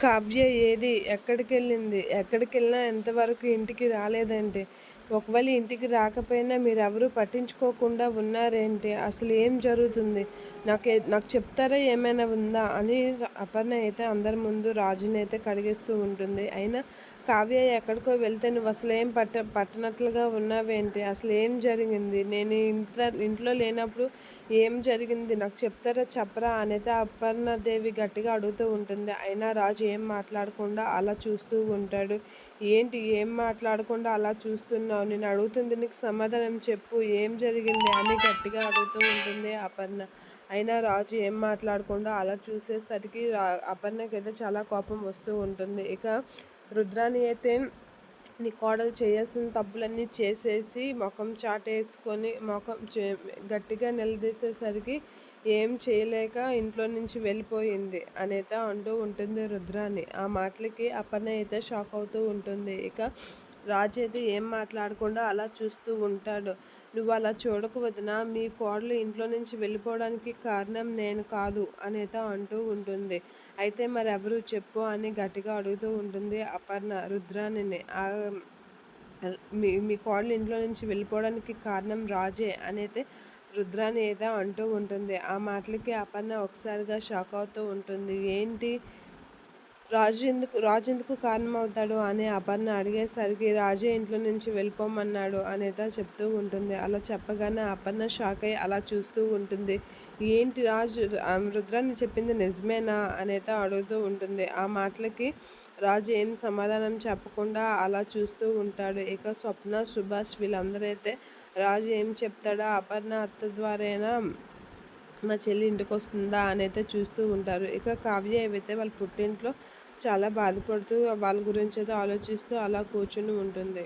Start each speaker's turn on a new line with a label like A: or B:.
A: కావ్య ఏది ఎక్కడికి వెళ్ళింది ఎక్కడికి వెళ్ళినా ఎంతవరకు ఇంటికి రాలేదంటే ఒకవేళ ఇంటికి రాకపోయినా మీరు ఎవరు పట్టించుకోకుండా ఉన్నారేంటి? అసలు ఏం జరుగుతుంది? నాకు నాకు చెప్తారా ఏమైనా ఉందా? అని అపర్ణ అయితే అందరి ముందు రాజుని అయితే కడిగేస్తూ ఉంటుంది. అయినా కావ్య ఎక్కడికో వెళ్తే నువ్వు అసలు ఏం పట్ట పట్టనట్లుగా ఉన్నావేంటి? అసలు ఏం జరిగింది? నేను ఇంట్లో ఇంట్లో లేనప్పుడు ఏం జరిగింది? నాకు చెప్తారా చెప్పరా? అనేది అపర్ణదేవి గట్టిగా అడుగుతూ ఉంటుంది. అయినా రాజు ఏం మాట్లాడకుండా అలా చూస్తూ ఉంటాడు. ఏంటి? ఏం మాట్లాడకుండా అలా చూస్తున్నావు? నేను అడుగుతుంది నీకు సమాధానం చెప్పు. ఏం జరిగింది? అని గట్టిగా అడుగుతూ ఉంటుంది అపర్ణ. అయినా రాజు ఏం మాట్లాడకుండా అలా చూసేసరికి రా అపర్ణకైతే చాలా కోపం వస్తూ ఉంటుంది. ఇక రుద్రాని అయితే నీ కోడలు చేయాల్సిన తప్పులన్నీ చేసేసి ముఖం చాటేసుకొని ముఖం గట్టిగా నిలదీసేసరికి ఏం చేయలేక ఇంట్లో నుంచి వెళ్ళిపోయింది అనేత అంటూ ఉంటుంది రుద్రాని ఆ మాటలకి అపర్ణ అయితే షాక్ అవుతూ ఉంటుంది. ఇక రాజు అయితే ఏం మాట్లాడకుండా అలా చూస్తూ ఉంటాడు. నువ్వు అలా చూడకు వదిన మీ కోడలు ఇంట్లో నుంచి వెళ్ళిపోవడానికి కారణం నేను కాదు అనేత అంటూ ఉంటుంది. అయితే మరెవరు చెప్పు అని గట్టిగా అడుగుతూ ఉంటుంది అపర్ణ రుద్రాణిని. మీ మీ కోడలు ఇంట్లో నుంచి వెళ్ళిపోవడానికి కారణం రాజే అనేది రుద్రాని ఏదో అంటూ ఉంటుంది. ఆ మాటలకి అపర్ణ ఒకసారిగా షాక్ అవుతూ ఉంటుంది. ఏంటి రాజు ఎందుకు రాజు ఎందుకు కారణమవుతాడు అని అపర్ణ అడిగేసరికి రాజు ఇంట్లో నుంచి వెళ్ళిపోమన్నాడు అనేత చెప్తూ ఉంటుంది. అలా చెప్పగానే అపర్ణ షాక్ అయ్యి అలా చూస్తూ ఉంటుంది. ఏంటి రాజు రుద్రాన్ని చెప్పింది నిజమేనా అనేత అడుగుతూ ఉంటుంది. ఆ మాటలకి రాజు ఏం సమాధానం చెప్పకుండా అలా చూస్తూ ఉంటాడు. ఇక స్వప్న సుభాష్ వీళ్ళందరైతే రాజు ఏం చెప్తాడా అపర్ణ అత్త ద్వారైనా? మా చెల్లి ఇంటికి వస్తుందా అని అయితే చూస్తూ ఉంటారు. ఇక కావ్య ఏవైతే వాళ్ళ పుట్టింట్లో చాలా బాధపడుతూ వాళ్ళ గురించి అయితే ఆలోచిస్తూ అలా కూర్చుని ఉంటుంది.